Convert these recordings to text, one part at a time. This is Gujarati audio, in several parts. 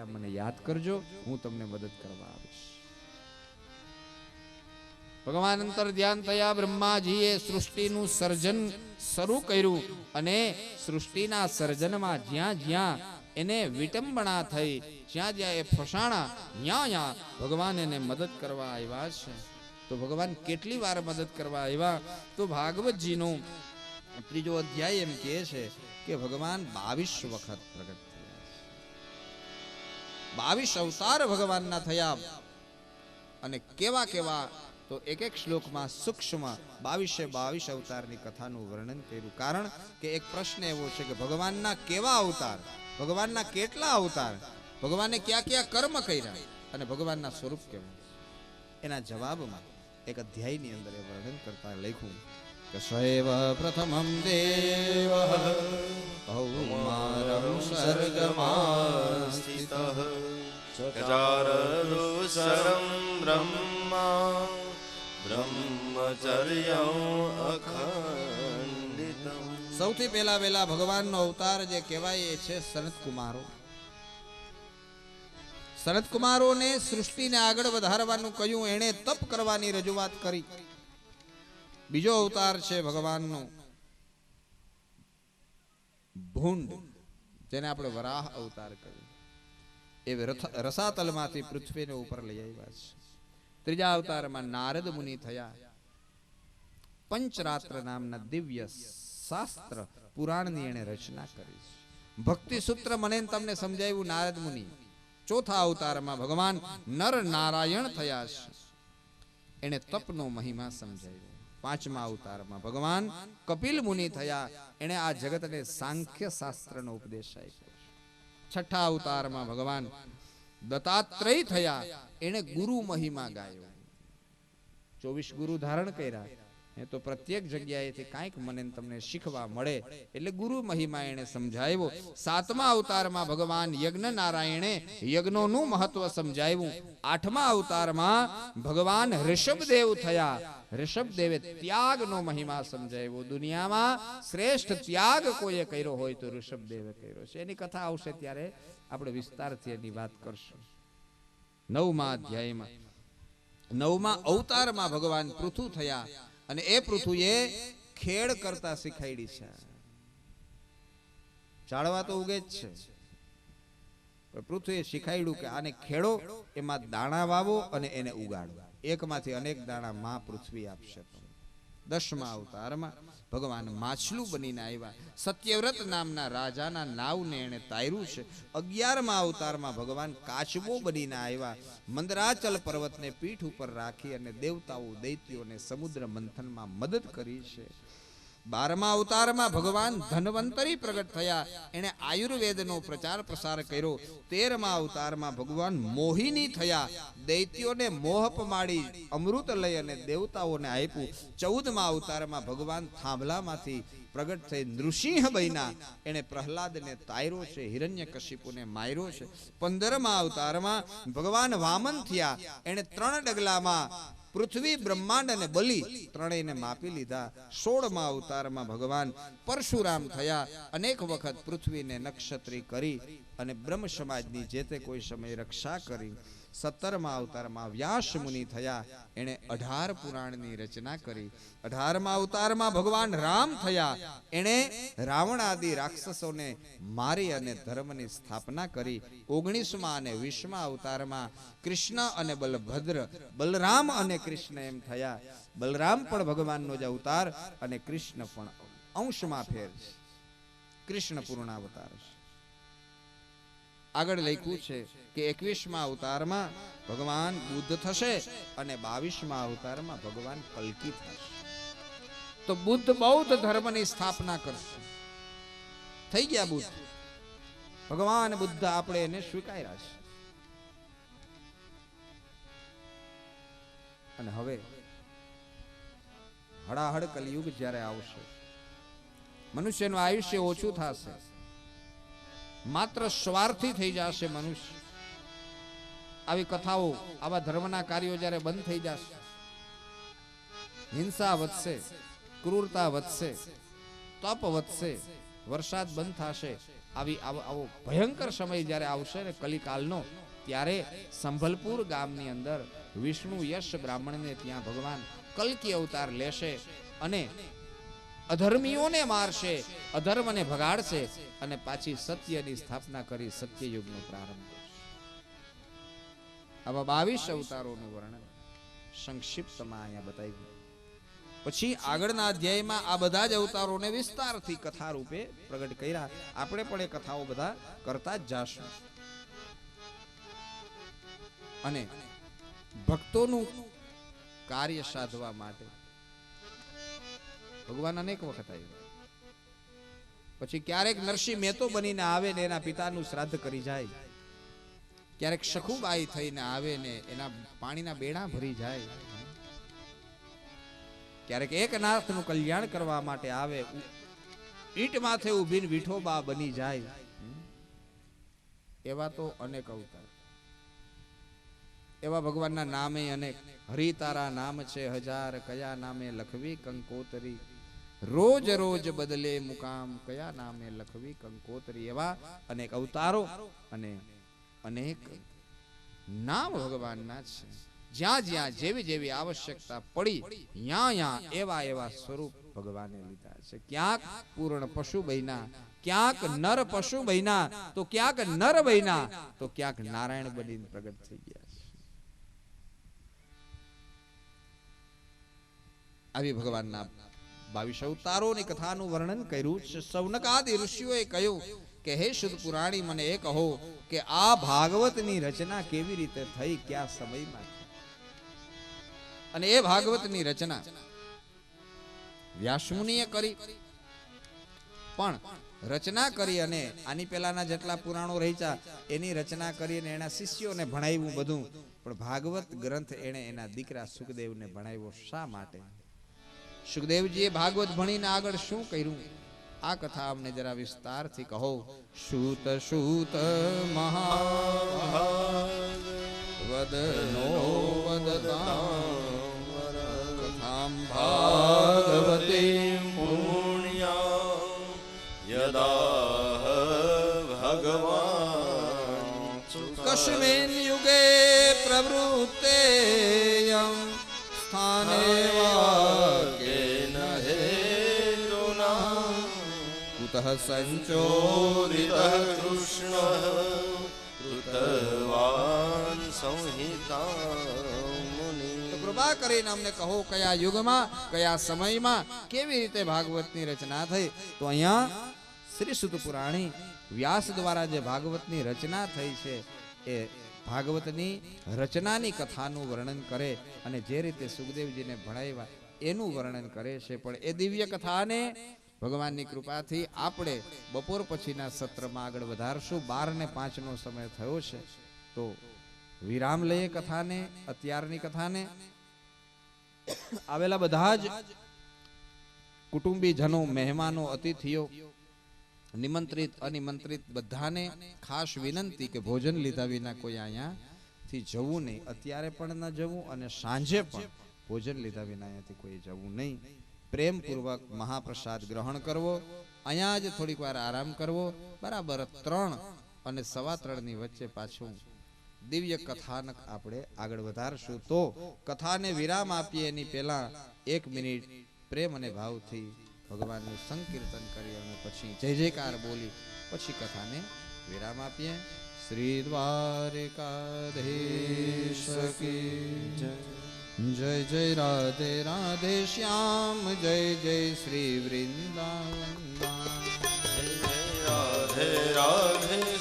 કૈયા મને યાદ કરજો, હું તમને મદદ કરવા આવીશ. ભગવાન અંતર ધ્યાન થયા બ્રહ્માજીએ સૃષ્ટિનું સર્જન શરૂ કર્યું અને સૃષ્ટિના સર્જનમાં જ્યાં જ્યાં એને વિટંબણા થઈ, જ્યાં જ્યાં એ ફસાણા ત્યાં ત્યાં ભગવાન એને મદદ કરવા આવ્યા છે. તો ભગવાન કેટલી વાર મદદ કરવા આવ્યા? તો ભાગવતજીનો ત્રીજો અધ્યાય એમ કહે છે કે ભગવાન બાવીસ વખત પ્રગટ બાવીસ અવતાર ભગવાનના થયા. અને કેવા કેવા, તો એક એક શ્લોકમાં સૂક્ષ્મ બાવીસે બાવીસ અવતારની કથાનું વર્ણન કર્યું. કારણ કે એક પ્રશ્ન એવો છે કે ભગવાનના કેવા અવતાર, ભગવાનના કેટલા અવતાર, ભગવાને કયા કયા કર્મ કર્યા અને ભગવાનના સ્વરૂપ કેવું? એના જવાબમાં એક અધ્યાયની અંદર એ વર્ણન કરતા લખ્યું. કે સ્વૈવ પ્રથમમ દેવ કૌમારમ સર્ગમાં स्थितः चचारदुसरं ब्रह्मा ब्रह्मचर्यं अखण्डितम् સૌથી પહેલા પહેલા ભગવાનનો અવતાર જે કહેવાય એ છે સનત કુમારો સનત કુમારોને સૃષ્ટિને આગળ વધારવાનું કહ્યું એણે તપ કરવાની રજૂઆત કરી બીજો અવતાર છે ભગવાનનો. ભૂંડ, જેને આપણે વરાહ અવતાર કહ્યું એ રસાતલમાંથી પૃથ્વીને ઉપર લઈ આવ્યા છે. ત્રીજા અવતારમાં નારદ મુનિ થયા. પંચરાત્ર નામના દિવ્ય શાસ્ત્ર પુરાણની એણે રચના કરી છે. ભક્તિ સૂત્ર મને તમને સમજાવ્યું નારદ મુનિ. ચોથા અવતારમાં ભગવાન નર નારાયણ થયા છે. એણે તપનો મહિમા સમજાવ્યો પાંચમા અવતારમાં. ભગવાન કપિલ મુનિ થયા. એણે આ જગતને સાંખ્ય શાસ્ત્રનો ઉપદેશ આપ્યો. છઠ્ઠા અવતારમાં ભગવાન દત્તાત્રેય થયા. એણે ગુરુ મહિમા ગાયો. ચોવીસ ગુરુ ધારણ કર્યા. એ તો પ્રત્યેક જગ્યાએથી કાંઈક મને તમને શીખવા મળે. એટલે ગુરુ મહિમા એને સમજાવ્યો, સાતમા અવતારમાં ભગવાન યજ્ઞ નારાયણે યજ્ઞોનું મહત્વ સમજાવ્યું. આઠમા અવતારમાં ભગવાન ઋષભદેવ થયા. ઋષભદેવે ત્યાગનો મહિમા સમજાવ્યો. દુનિયામાં શ્રેષ્ઠ ત્યાગ કોઈએ કર્યો હોય તો ઋષભદેવે કર્યો છે. એની કથા આવશે ત્યારે આપણે વિસ્તારથી એની વાત કરશું. નવમા અધ્યાયમાં. નવમા અવતારમાં ભગવાન પૃથુ થયા. અને એ પૃથ્વીએ ખેડ કરતા શીખાયડી છે. ઝાડવા તો ઉગે જ છે. પણ પૃથુએ શીખાડ્યું કે આને ખેડો, એમાં દાણા વાવો અને એને ઉગાડો. એકમાંથી અનેક દાણા માં પૃથ્વી આપશે. દસમા અવતારમાં ભગવાન માછલું બનીને આવ્યા. સત્યવ્રત નામના રાજાના નાવને એણે તાર્યું છે. અગિયારમા અવતારમાં ભગવાન કાચબો બનીને આવ્યા. મંદરાચલ પર્વતને પીઠ ઉપર રાખી અને દેવતાઓ, દૈત્યોને સમુદ્ર મંથનમાં મદદ કરી છે. બારમા અવતારમાં ભગવાન ધનવંતરી પ્રગટ થયા. એણે આયુર્વેદનો પ્રચાર પ્રસાર કર્યો. તેરમા અવતારમાં ભગવાન મોહિની થયા. દૈત્યોને મોહ પમાડી અમૃત લઈ અને દેવતાઓને આપ્યું. ચૌદમા અવતારમાં ભગવાન થાંભલામાંથી પ્રગટ થઈ નૃસિંહ બન્યા. એણે પ્રહલાદને તાયરો છે હિરણ્ય કશિપુને માર્યો છે. પંદરમા અવતારમાં ભગવાન વામન થયા. એણે ત્રણ ડગલામાં પૃથ્વી, બ્રહ્માંડ અને બલિ ત્રણેયને માપી લીધા. સોળમા અવતારમાં ભગવાન પરશુરામ થયા. અનેક વખત પૃથ્વીને નક્ષત્રી કરી અને બ્રહ્મ સમાજની જે તે કોઈ સમયે રક્ષા કરી. સત્તરમા અવતારમાં વ્યાસ મુનિ થયા. એણે અઢાર પુરાણની રચના કરી. અઢારમા અવતારમાં ભગવાન રામ થયા. એણે રાવણ આદિ રાક્ષસોને મારી અને ધર્મની સ્થાપના કરી. ઓગણીસમાં અને વીસમા અવતારમાં કૃષ્ણ અને બલભદ્ર, બલરામ અને કૃષ્ણ એમ થયા. બલરામ પણ ભગવાનનો જ અવતાર અને કૃષ્ણ પણ અંશમાં ફેર છે. કૃષ્ણ પૂર્ણ અવતાર છે. આગળ લખ્યું છે કે એકવીસમાં અવતારમાં ભગવાન બુદ્ધ થશે અને બાવીસમાં અવતારમાં ભગવાન કલ્કી થશે. તો બુદ્ધ બૌદ્ધ ધર્મની સ્થાપના કરશે. થઈ ગયા બુદ્ધ. ભગવાન બુદ્ધ આપણે એને સ્વીકાર્યા છે. અને હવે હડાહડ કલયુગ જ્યારે આવશે, મનુષ્યનું આયુષ્ય ઓછું થશે. માત્ર સ્વાર્થી થઈ જશે મનુષ્ય. આવી કથાઓ, આવા ધર્મના કાર્યો જ્યારે બંધ થઈ જશે, હિંસા વધશે, ક્રૂરતા વધશે, તપ વધશે, વરસાદ બંધ થશે, આવી આવો ભયંકર સમય જ્યારે આવશે ને કલિકાલનો, ત્યારે સંભલપુર ગામની અંદર વિષ્ણુ યશ બ્રાહ્મણને ત્યાં ભગવાન કલ્કી અવતાર લેશે અને અધર્મીઓને મારશે, અધર્મને ભગાડશે અને પાછી સત્યની સ્થાપના કરી સત્યયુગનો પ્રારંભ આવા બાવીસ અવતારોનું વર્ણન સંક્ષિપ્તમાં અહીંયા બતાવ્યું. પછી આગળના અધ્યાયમાં આ બધા જ અવતારોને વિસ્તારથી કથા રૂપે પ્રગટ કર્યા. આપણે પણ એ કથાઓ બધા કરતા જ જાશું. અને ભક્તોનું કાર્ય સાધવા માટે ભગવાન અનેક વખત આવ્યા પછી ક્યારેક નરસિંહ મહેતો બનીને આવે ને એના પિતાનું શ્રાદ્ધ કરી જાય. ક્યારેક સખુબાઈ થઈને આવે ને એના પાણીના બેડા ભરી જાય. ક્યારેક એક નાથનું કલ્યાણ કરવા માટે આવે ઈટ માથે ઉભીને વિઠોબા બની જાય. એવા તો અનેક અવતાર. એવા ભગવાનના નામે અનેક. હરિ તારા નામ છે હજાર, કયા નામે લખવી કંકોતરી. રોજ રોજ બદલે મુકામ કયા નામે લખવી કંકોત્રી એવા અનેક અવતારો અને અનેક નામ ભગવાનના છે. જ્યાં જ્યાં જેવી જેવી આવશ્યકતા પડી, યા યા એવા એવા સ્વરૂપ ભગવાને લીધા છે. ક્યાંક પૂર્ણ પશુ બન્યા, ક્યાંક નર પશુ બન્યા, તો ક્યાંક નર બન્યા, તો ક્યાંક નારાયણ બનીને પ્રગટ થઈ ગયા છે. આવી ભગવાનના બાવીસ અવતારોની કથાનું વર્ણન કર્યું છે. સૌનકાદિ ઋષિઓએ કહ્યું કે, હે શુદ્ધ પુરાણી, મને એ કહો કે આ ભાગવતની રચના કેવી રીતે થઈ, કયા સમયમાં અને એ ભાગવતની રચના વ્યાસમુનિએ કરી. પણ રચના કરી અને આની પહેલાના જેટલા પુરાણો રહીચા એની રચના કરી અને એના શિષ્યોને ભણાવ્યું બધું. પણ ભાગવત ગ્રંથ એણે એના દીકરા સુખદેવને ભણાવ્યો શા માટે? સુખદેવજીએ ભાગવત ભણીને આગળ શું કર્યું? આ કથા અમને જરા વિસ્તારથી કહો. સૂત સૂત મહા વદનો વદતા કથામ ભાગવતી પુણ્યા. યદા ભગવાન કસ્મિન કૃષ્ણ કૃતવાન સંહિતા મુનિ કૃપા કરીને અમને કહો કયા યુગમાં કયા સમયમાં કેવી રીતે ભાગવતની રચના થઈ તો અહીંયા શ્રી સુત પુરાણી વ્યાસ દ્વારા જે ભાગવતની રચના થઈ છે એ ભાગવતની રચનાની કથાનું વર્ણન કરે અને જે રીતે સુખદેવજીને ભણાવ્યા એનું વર્ણન કરે છે પણ એ દિવ્ય કથાને ભગવાનની કૃપાથી આપણે બપોર પછીના સત્રમાં આગળ વધારશું. બાર ને પાંચનો સમય થયો છે. તો વિરામ લઈએ કથાને, અત્યારની કથાને. આવેલા બધા જ કુટુંબીજનો, મહેમાનો, અતિથિઓ, નિમંત્રિત, અનિમંત્રિત બધાને ખાસ વિનંતી કે ભોજન લીધા વિના કોઈ અહીંયાથી જવું નહીં. અત્યારે પણ ન જવું અને સાંજે પણ ભોજન લીધા વિના અહીંયાથી કોઈ જવું નહીં. પ્રેમપૂર્વક મહાપ્રસાદ ગ્રહણ કરવો, અહીંયા જ થોડીક વાર આરામ કરવો, બરાબર ત્રણ અને સવા ત્રણની વચ્ચે પાછું દિવ્ય કથાનક આપણે આગળ વધારશું. તો કથાને વિરામ આપીએ એની પહેલા એક મિનિટ પ્રેમ અને ભાવથી ભગવાનનું સંકીર્તન કરી અને પછી જય જયકાર બોલી પછી કથાને વિરામ આપીએ. શ્રી દ્વારિકાધીશ કી જય. જય જય રાધે રાધે શ્યામ જય જય શ્રી વૃંદાવન ધામ. Radhe Radhe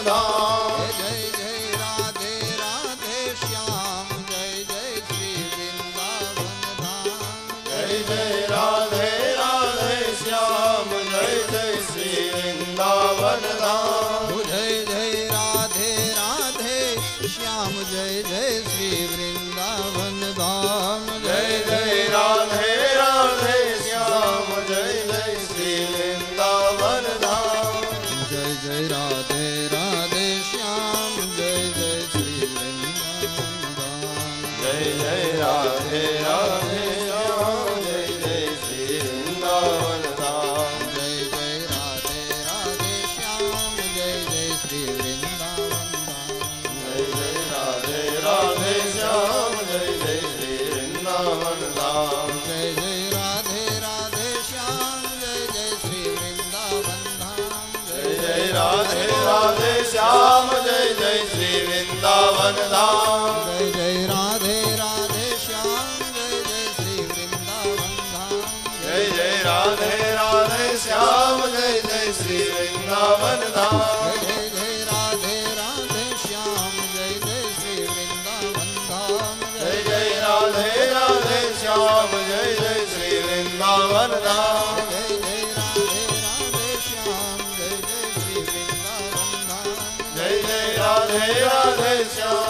Allah Radhe Radhe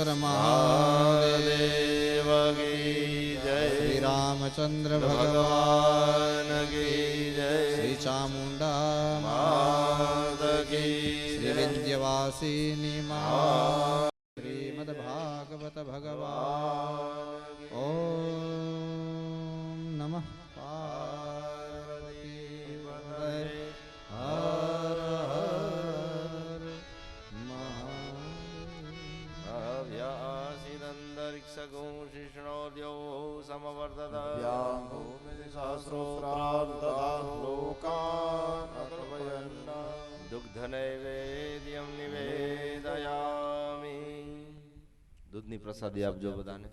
દેવ મહાદેવ કી જય શ્રી રામચંદ્ર ભગવાન કી જય શ્રી ચામુંડા માત કી શ્રી વિંધ્યવાસિની મા શ્રીમદ ભાગવત ભગવાન પ્રસાદી આપજો બધાને.